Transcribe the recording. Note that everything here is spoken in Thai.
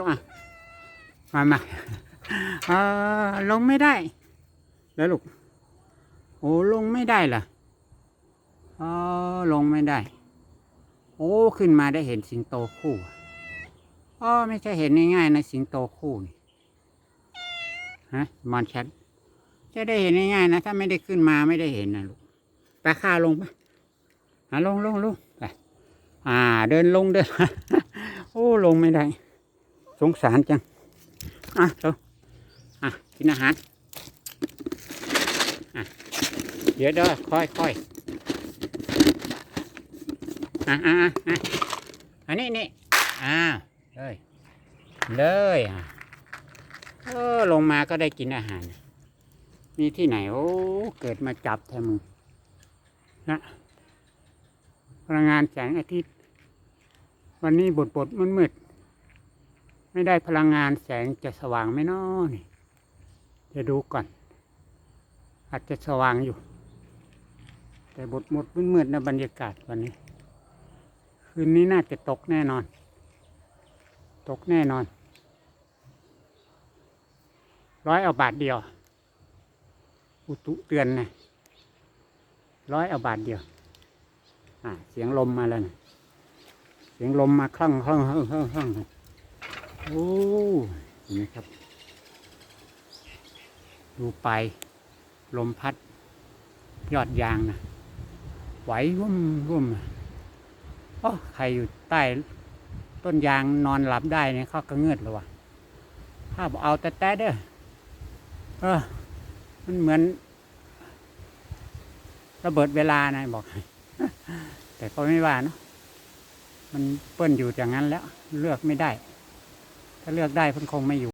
ลงอะ มามาเออลงไม่ได้ แล้วลูก โอ้ลงไม่ได้เหรออ๋อลงไม่ได้ โอ้ขึ้นมาได้เห็นสิงโตคู่อ๋อไม่ใช่เห็นง่ายๆนะสิงโตคู่นี่ฮะมอนชัดจะได้เห็นง่ายๆนะ ถ้าไม่ได้ขึ้นมาไม่ได้เห็นนะลูกไปข้าลงไปอะลงลงลงไปอ่า เดินลงเดินโอ้ลงไม่ได้ สงสารจัง อะเร็วอะ กินอาหาร อะ เดี๋ยวเด้อค่อยค่อยอะอะอะอันนี้นี่อ้าวเลย เลยอะเออลงมาก็ได้กินอาหาร มีที่ไหน โอ้ เกิดมาจับแทมึงนะพลังงานแสงอาทิตย์ วันนี้บดบดมืดมืดๆ ไม่ได้พลังงานแสงจะสว่างไหมน้อนี่จะดูก่อน อาจจะสว่างอยู่ แต่บดหมดมืดๆนะบรรยากาศวันนี้ คืนนี้น่าจะตกแน่นอน ตกแน่นอน ร้อยเอาบาทเดียว อุตุเตือนนะร้อยเอาบาทเดียว อ่า เสียงลมมาแล้วนะเสียงลมมาคลั่งคลั่งคลั่งคลั่งคลั่ง โอ้เห็นไหมครับ ดูไป ลมพัด ยอดยางนะไหววุ่มวุ่มโอ้ใครอยู่ใต้ ต้นยางนอนหลับได้เนี่ยเขาก็เงือดเลยวะถ้าบอกเอาแต่แต่เด้อเออ มันเหมือน ระเบิดเวลานะบอก แต่ก็ไม่ว่าเนะมันเปิ้นอยู่อย่างนั้นแล้ว เลือกไม่ได้ ถ้าเลือกได้เพิ่นคงไม่อยู่